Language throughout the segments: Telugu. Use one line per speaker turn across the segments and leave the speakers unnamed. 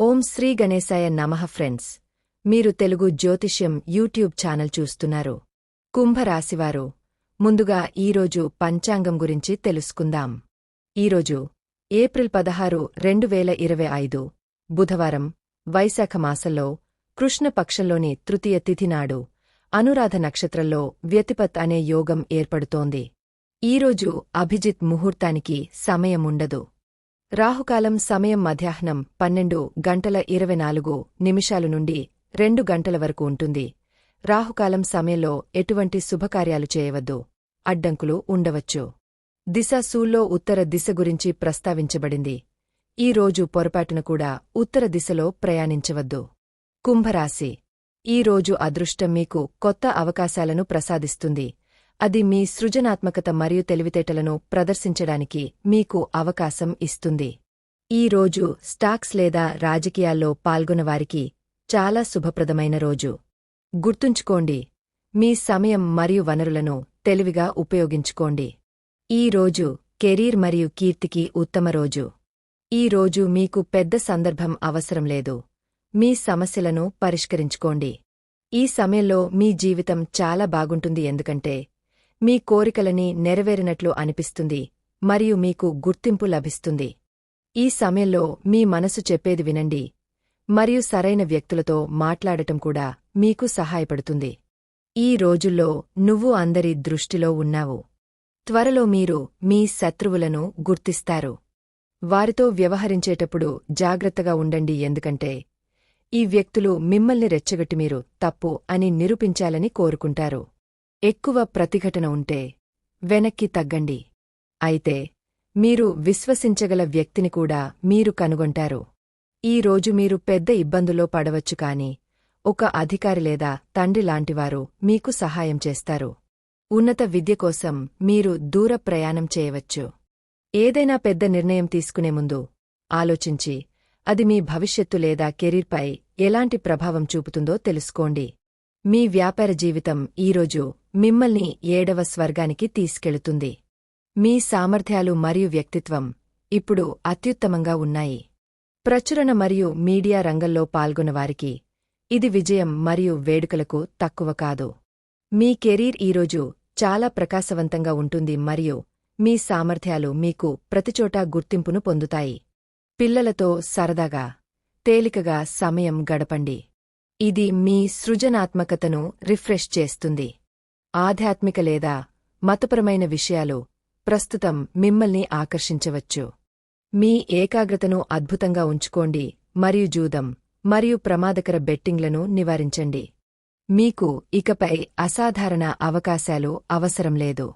ఓం శ్రీ గణేశాయ నమః ఫ్రెండ్స్. మీరు తెలుగు జ్యోతిష్యం యూట్యూబ్ ఛానల్ చూస్తున్నారు. కుంభరాశివారు. ముందుగా ఈరోజు పంచాంగం గురించి తెలుసుకుందాం. ఈరోజు ఏప్రిల్ పదహారు రెండు వేల ఇరవై ఐదు. బుధవారం వైశాఖ మాసంలో కృష్ణపక్షంలోని తృతీయ తిథి నాడు అనురాధ నక్షత్రంలో వ్యతిపత్ అనే యోగం ఏర్పడుతోంది. ఈరోజు అభిజిత్ ముహూర్తానికి సమయముండదు. రాహుకాలం సమయం మధ్యాహ్నం పన్నెండు గంటల ఇరవై నాలుగు నిమిషాలు నుండి రెండు గంటల వరకు ఉంటుంది. రాహుకాలం సమయంలో ఎటువంటి శుభకార్యాలు చేయవద్దు. అడ్డంకులు ఉండవచ్చు. దిశ సూల్లో ఉత్తర దిశ గురించి ప్రస్తావించబడింది. ఈ రోజు పొరపాటున కూడా ఉత్తర దిశలో ప్రయాణించవద్దు. కుంభరాశి. ఈ రోజు అదృష్టం మీకు కొత్త అవకాశాలను ప్రసాదిస్తుంది. అది మీ సృజనాత్మకత మరియు తెలివితేటలను ప్రదర్శించడానికి మీకు అవకాశం ఇస్తుంది. ఈ రోజు స్టాక్స్ లేదా రాజకీయాల్లో పాల్గొన్నవారికి చాలా శుభప్రదమైన రోజు. గుర్తుంచుకోండి మీ సమయం మరియు వనరులను తెలివిగా ఉపయోగించుకోండి. ఈ రోజు కెరీర్ మరియు కీర్తికి ఉత్తమ రోజు. ఈ రోజు మీకు పెద్ద సందర్భం అవసరం లేదు. మీ సమస్యలను పరిష్కరించుకోండి. ఈ సమయంలో మీ జీవితం చాలా బాగుంటుంది ఎందుకంటే మీ కోరికలని నెరవేరినట్లు అనిపిస్తుంది మరియు మీకు గుర్తింపు లభిస్తుంది. ఈ సమయంలో మీ మనసు చెప్పేది వినండి మరియు సరైన వ్యక్తులతో మాట్లాడటం కూడా మీకు సహాయపడుతుంది. ఈ రోజుల్లో నువ్వు అందరి దృష్టిలో ఉన్నావు. త్వరలో మీరు మీ శత్రువులను గుర్తిస్తారు. వారితో వ్యవహరించేటప్పుడు జాగ్రత్తగా ఉండండి ఎందుకంటే ఈ వ్యక్తులు మిమ్మల్ని రెచ్చగొట్టి మీరు తప్పు అని నిరూపించాలని కోరుకుంటారు. ఎక్కువ ప్రతిఘటన ఉంటే వెనక్కి తగ్గండి. అయితే మీరు విశ్వసించగల వ్యక్తిని కూడా మీరు కనుగొంటారు. ఈ రోజు మీరు పెద్ద ఇబ్బందులో పడవచ్చు కాని ఒక అధికారి లేదా తండ్రి లాంటివారు మీకు సహాయం చేస్తారు. ఉన్నత విద్య కోసం మీరు దూర ప్రయాణం చేయవచ్చు. ఏదైనా పెద్ద నిర్ణయం తీసుకునే ముందు ఆలోచించి అది మీ భవిష్యత్తు లేదా కెరీర్పై ఎలాంటి ప్రభావం చూపుతుందో తెలుసుకోండి. మీ వ్యాపార జీవితం ఈరోజు మిమ్మల్ని ఏడవ స్వర్గానికి తీసుకెళుతుంది. మీ సామర్థ్యాలు మరియు వ్యక్తిత్వం ఇప్పుడు అత్యుత్తమంగా ఉన్నాయి. ప్రచురణ మరియు మీడియా రంగంలో పాల్గొన్నవారికి ఇది విజయం మరియు వేడుకలకు తక్కువ కాదు. మీ కెరీర్ ఈరోజు చాలా ప్రకాశవంతంగా ఉంటుంది మరియు మీ సామర్థ్యాలు మీకు ప్రతిచోటా గుర్తింపును పొందుతాయి. పిల్లలతో సరదాగా తేలికగా సమయం గడపండి. ఇది మీ సృజనాత్మకతను రిఫ్రెష్ చేస్తుంది. ఆధ్యాత్మిక లేదా మతపరమైన విషయాలు ప్రస్తుతం మిమ్మల్ని ఆకర్షించవచ్చు. మీ ఏకాగ్రతను అద్భుతంగా ఉంచుకోండి మరియు జూదం మరియు ప్రమాదకర బెట్టింగ్లను నివారించండి. మీకు ఇకపై అసాధారణ అవకాశాలు అవసరం లేదు.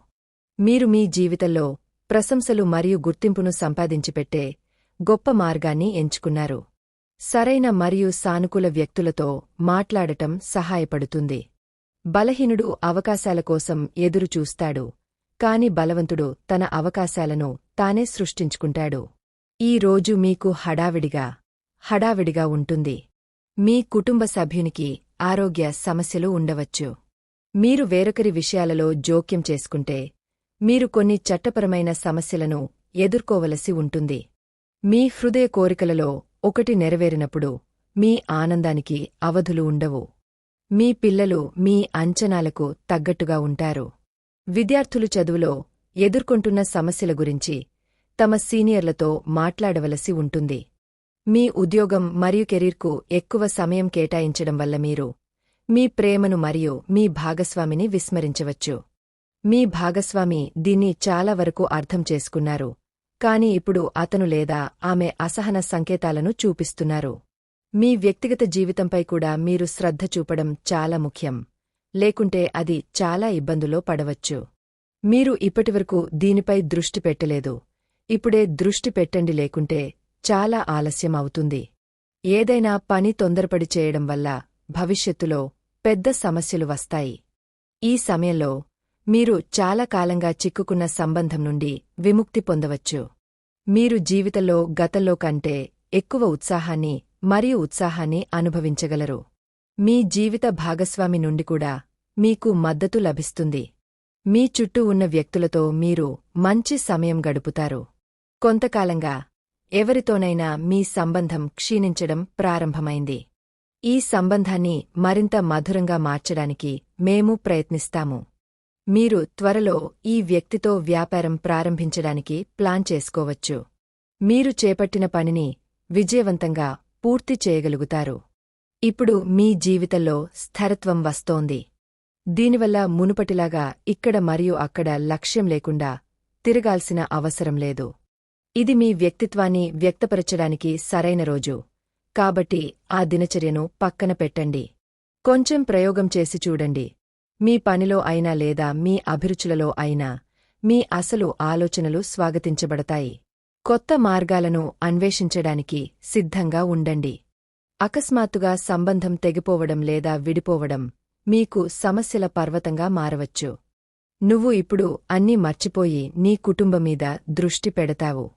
మీరు మీ జీవితంలో ప్రశంసలు మరియు గుర్తింపును సంపాదించిపెట్టే గొప్ప మార్గాన్ని ఎంచుకున్నారు. సరైన మరియు సానుకూల వ్యక్తులతో మాట్లాడటం సహాయపడుతుంది. బలహీనుడు అవకాశాల కోసం ఎదురుచూస్తాడు కాని బలవంతుడు తన అవకాశాలను తానే సృష్టించుకుంటాడు. ఈ రోజు మీకు హడావిడిగా హడావిడిగా ఉంటుంది. మీ కుటుంబ సభ్యునికి ఆరోగ్య సమస్యలు ఉండవచ్చు. మీరు వేరొకరి విషయాలలో జోక్యం చేసుకుంటే మీరు కొన్ని చట్టపరమైన సమస్యలను ఎదుర్కోవలసి ఉంటుంది. మీ హృదయ కోరికలలో ఒకటి నెరవేరినప్పుడు మీ ఆనందానికి అవధులు ఉండవు. మీ పిల్లలు మీ అంచనాలకు తగ్గట్టుగా ఉంటారు. విద్యార్థులు చదువులో ఎదుర్కొంటున్న సమస్యల గురించి తమ సీనియర్లతో మాట్లాడవలసి ఉంటుంది. మీ ఉద్యోగం మరియు కెరీర్కు ఎక్కువ సమయం కేటాయించడం వల్ల మీరు మీ ప్రేమను మరియు మీ భాగస్వామిని విస్మరించవచ్చు. మీ భాగస్వామి దీన్ని చాలా వరకు అర్థం చేసుకున్నారు కాని ఇప్పుడు అతను లేదా ఆమె అసహన సంకేతాలను చూపిస్తున్నారు. మీ వ్యక్తిగత జీవితంపై కూడా మీరు శ్రద్ధ చూపడం చాలా ముఖ్యం. లేకుంటే అది చాలా ఇబ్బందులో పడవచ్చు. మీరు ఇప్పటివరకు దీనిపై దృష్టి పెట్టలేదు. ఇప్పుడే దృష్టి పెట్టండి లేకుంటే చాలా ఆలస్యం అవుతుంది. ఏదైనా పని తొందరపడి చేయడం వల్ల భవిష్యత్తులో పెద్ద సమస్యలు వస్తాయి. ఈ సమయంలో మీరు చాలా కాలంగా చిక్కుకున్న సంబంధం నుండి విముక్తి పొందవచ్చు. మీరు జీవితంలో గతంలో కంటే ఎక్కువ ఉత్సాహాన్ని మరియు ఉత్సాహాన్ని అనుభవించగలరు. మీ జీవిత భాగస్వామి నుండి కూడా మీకు మద్దతు లభిస్తుంది. మీ చుట్టూ ఉన్న వ్యక్తులతో మీరు మంచి సమయం గడుపుతారు. కొంతకాలంగా ఎవరితోనైనా మీ సంబంధం క్షీణించడం ప్రారంభమైంది. ఈ సంబంధాన్ని మరింత మధురంగా మార్చడానికి మేము ప్రయత్నిస్తాము. మీరు త్వరలో ఈ వ్యక్తితో వ్యాపారం ప్రారంభించడానికి ప్లాన్ చేసుకోవచ్చు. మీరు చేపట్టిన పనిని విజయవంతంగా పూర్తి చేయగలుగుతారు. ఇప్పుడు మీ జీవితంలో స్థిరత్వం వస్తోంది. దీనివల్ల మునుపటిలాగా ఇక్కడ మరియు అక్కడ లక్ష్యం లేకుండా తిరగాల్సిన అవసరం లేదు. ఇది మీ వ్యక్తిత్వాన్ని వ్యక్తపరచడానికి సరైన రోజు. కాబట్టి ఆ దినచర్యను పక్కన పెట్టండి. కొంచెం ప్రయోగం చేసి చూడండి. మీ పనిలో అయినా లేదా మీ అభిరుచులలో అయినా మీ అసలు ఆలోచనలు స్వాగతించబడతాయి. కొత్త మార్గాలను అన్వేషించడానికి సిద్ధంగా ఉండండి. అకస్మాత్తుగా సంబంధం తెగిపోవడం లేదా విడిపోవడం మీకు సమస్యల పర్వతంగా మారవచ్చు. నువ్వు ఇప్పుడు అన్నీ మర్చిపోయి నీ కుటుంబమీద దృష్టి పెడతావు.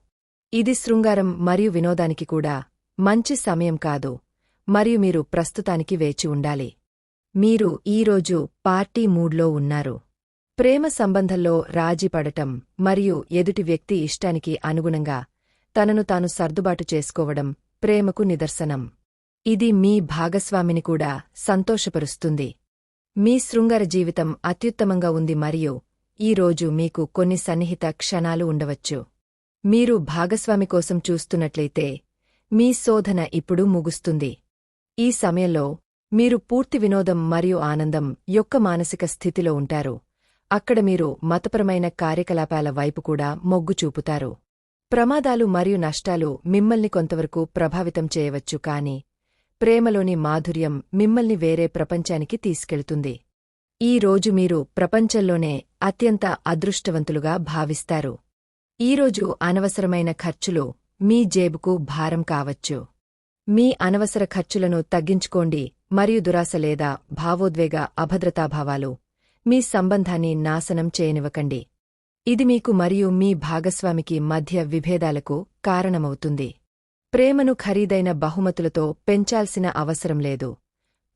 ఇది శృంగారం మరియు వినోదానికి కూడా మంచి సమయం కాదు మరియు మీరు ప్రస్తుతానికి వేచి ఉండాలి. మీరు ఈరోజు పార్టీ మూడ్లో ఉన్నారు. ప్రేమ సంబంధంలో రాజీపడటం మరియు ఎదుటి వ్యక్తి ఇష్టానికి అనుగుణంగా తనను తాను సర్దుబాటు చేసుకోవడం ప్రేమకు నిదర్శనం. ఇది మీ భాగస్వామిని కూడా సంతోషపరుస్తుంది. మీ శృంగార జీవితం అత్యుత్తమంగా ఉంది మరియు ఈ రోజు మీకు కొన్ని సన్నిహిత క్షణాలు ఉండవచ్చు. మీరు భాగస్వామి కోసం చూస్తున్నట్లయితే మీ శోధన ఇప్పుడు ముగుస్తుంది. ఈ సమయంలో మీరు పూర్తి వినోదం మరియు ఆనందం యొక్క మానసిక స్థితిలో ఉంటారు. అక్కడ మీరు మతపరమైన కార్యకలాపాల వైపు కూడా మొగ్గు చూపుతారు. ప్రమాదాలు మరియు నష్టాలు మిమ్మల్ని కొంతవరకు ప్రభావితం చేయవచ్చు కాని ప్రేమలోని మాధుర్యం మిమ్మల్ని వేరే ప్రపంచానికి తీసుకెళ్తుంది. ఈ రోజు మీరు ప్రపంచంలోనే అత్యంత అదృష్టవంతులుగా భావిస్తారు. ఈరోజు అనవసరమైన ఖర్చులు మీ జేబుకు భారం కావచ్చు. మీ అనవసర ఖర్చులను తగ్గించుకోండి మరియు దురాశ లేదా భావోద్వేగ అభద్రతాభావాలు మీ సంబంధాన్ని నాశనం చేయనివ్వకండి. ఇది మీకు మరియు మీ భాగస్వామికి మధ్య విభేదాలకు కారణమవుతుంది. ప్రేమను ఖరీదైన బహుమతులతో పెంచాల్సిన అవసరం లేదు.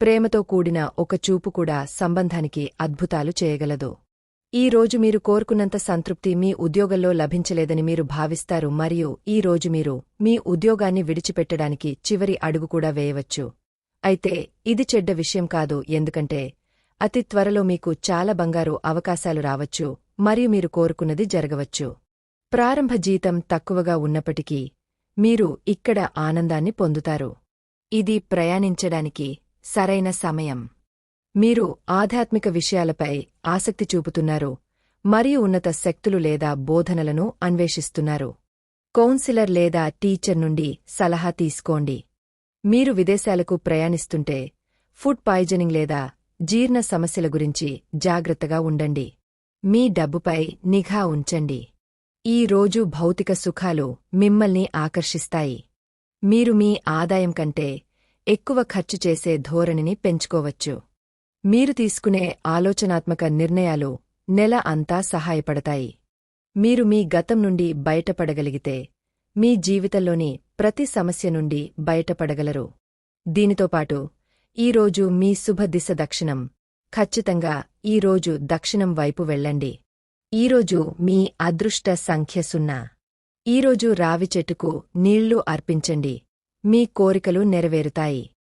ప్రేమతో కూడిన ఒక చూపు కూడా సంబంధానికి అద్భుతాలు చేయగలదు. ఈ రోజు మీరు కోరుకున్నంత సంతృప్తి మీ ఉద్యోగంలో లభించలేదని మీరు భావిస్తారు మరియు ఈ రోజు మీరు మీ ఉద్యోగాన్ని విడిచిపెట్టడానికి చివరి అడుగు కూడా వేయవచ్చు. అయితే ఇది చెడ్డ విషయం కాదు ఎందుకంటే అతి త్వరలో మీకు చాలా బంగారు అవకాశాలు రావచ్చు మరియు మీరు కోరుకున్నది జరగవచ్చు. ప్రారంభ జీతం తక్కువగా ఉన్నప్పటికీ మీరు ఇక్కడ ఆనందాన్ని పొందుతారు. ఇది ప్రయాణించడానికి సరైన సమయం. మీరు ఆధ్యాత్మిక విషయాలపై ఆసక్తి చూపుతున్నారు మరియు ఉన్నత శక్తులు లేదా బోధనలను అన్వేషిస్తున్నారు. కౌన్సిలర్ లేదా టీచర్ నుండి సలహా తీసుకోండి. మీరు విదేశాలకు ప్రయాణిస్తుంటే ఫుడ్ పాయిజనింగ్ లేదా జీర్ణ సమస్యల గురించి జాగ్రత్తగా ఉండండి. మీ డబ్బుపై నిఘా ఉంచండి. ఈ రోజు భౌతిక సుఖాలు మిమ్మల్ని ఆకర్షిస్తాయి. మీరు మీ ఆదాయం కంటే ఎక్కువ ఖర్చు చేసే ధోరణిని పెంచుకోవచ్చు. మీరు తీసుకునే ఆలోచనాత్మక నిర్ణయాలు నెల అంతా సహాయపడతాయి. మీరు మీ గతం నుండి బయటపడగలిగితే మీ జీవితంలోని ప్రతి సమస్య నుండి బయటపడగలరు. దీనితోపాటు ఈరోజు మీ శుభ దిశ దక్షిణం. ఖచ్చితంగా ఈరోజు దక్షిణం వైపు వెళ్ళండి. ఈరోజు మీ అదృష్ట సంఖ్య సున్నా. ఈరోజు రావి చెట్టుకు నీళ్ళు అర్పించండి. మీ కోరికలు నెరవేరుతాయి.